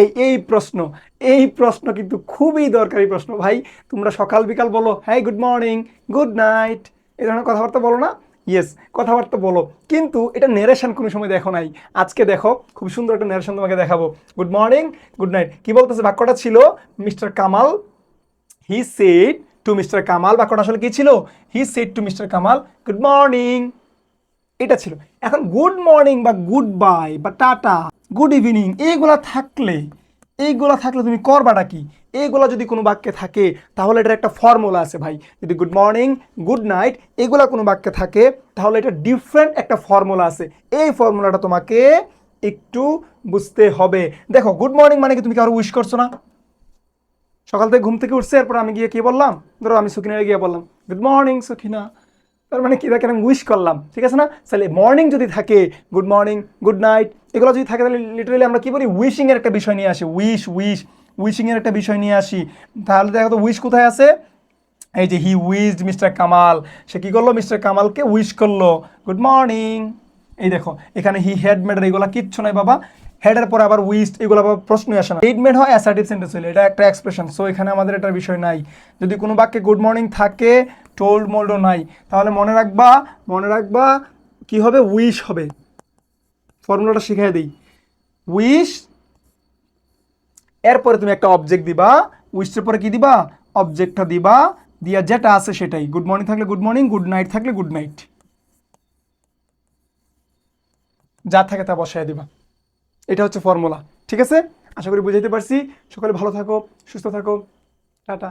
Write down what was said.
এই এই প্রশ্ন এই প্রশ্ন কিন্তু খুবই দরকারি প্রশ্ন। ভাই, তোমরা সকাল বিকাল বলো হ্যাঁ গুড মর্নিং গুড নাইট এই ধরনের কথাবার্তা বলো না। ইয়েস কথাবার্তা বলো। কিন্তু এটা নেরেশন কোনো সময় দেখো নাই। আজকে দেখো, খুব সুন্দর একটা নেরেশন তোমাকে দেখাবো। গুড মর্নিং গুড নাইট কী বলতেছে বাক্যটা ছিল? Mister Kamal he said to mister Kamal বাক্যটা আসলে কী ছিল? He said to mister Kamal good morning এটা ছিল। এখন গুড মর্নিং বা গুড বাই বা টাটা। গুড ইভিনিং এইগুলা থাকলে এইগুলা থাকলে তুমি করবাটা কি? এইগুলা যদি কোনো বাক্যে থাকে, তাহলে এটার একটা ফর্মুলা আছে ভাই। যদি গুড মর্নিং গুড নাইট এগুলা কোনো বাক্যে থাকে, তাহলে এটা ডিফারেন্ট একটা ফর্মুলা আছে। এই ফর্মুলাটা তোমাকে একটু বুঝতে হবে। দেখো গুড মর্নিং মানে কি তুমি কারও উইশ করছ না? সকাল থেকে ঘুম থেকে উঠছে, এরপর আমি গিয়ে কি বললাম? ধরো আমি সুখিনারে গিয়ে বললাম গুড মর্নিং সুখিনা। তার মানে কি? দেখেন আমি উইশ করলাম, ঠিক আছে না? তাহলে মর্নিং যদি থাকে গুড মর্নিং গুড নাইট এগুলো যদি থাকে তাহলে লিটারালি আমরা কি বলি? উইশিং এর একটা বিষয় নিয়ে আসি। উইশ উইশ উইশিং এর একটা বিষয় নিয়ে আসি। তাহলে দেখো তো উইশ কোথায় আছে? এই যে হি উইজড মিস্টার কামাল সে কি করল? মিস্টার কামালকে উইশ করল। গুড মর্নিং এই দেখো, এখানে হি হেড মেডার এগুলো কিচ্ছু নাই বাবা। হেডের পরে আবার উইস্ট এগুলো আবার প্রশ্নই আসে না। হেডমেড হয় অ্যাসার্টিভ সেন্টেন্স হলে এটা একটা এক্সপ্রেশন সো এখানে আমাদের এটার বিষয় নাই। যদি কোনো বাক্যে গুড মর্নিং থাকে টোল্ড মোল্ডও নাই। তাহলে মনে রাখবা মনে রাখবা, কি হবে? উইশ হবে। ফর্মুলাটা শিখাই দিই। উইশ এরপরে তুমি একটা অবজেক্ট দিবা উইশের পরে কি দিবা? অবজেক্টটা দিবা, দিয়া যেটা আছে সেটাই। গুড মর্নিং থাকলে গুড মর্নিং গুড নাইট থাকলে গুড নাইট যা থাকে তা বসায় দিবা। এটা হচ্ছে ফর্মুলা। ঠিক আছে? আশা করি বুঝাইতে পারছি। সকলে ভালো থাকো, সুস্থ থাকো। টাটা।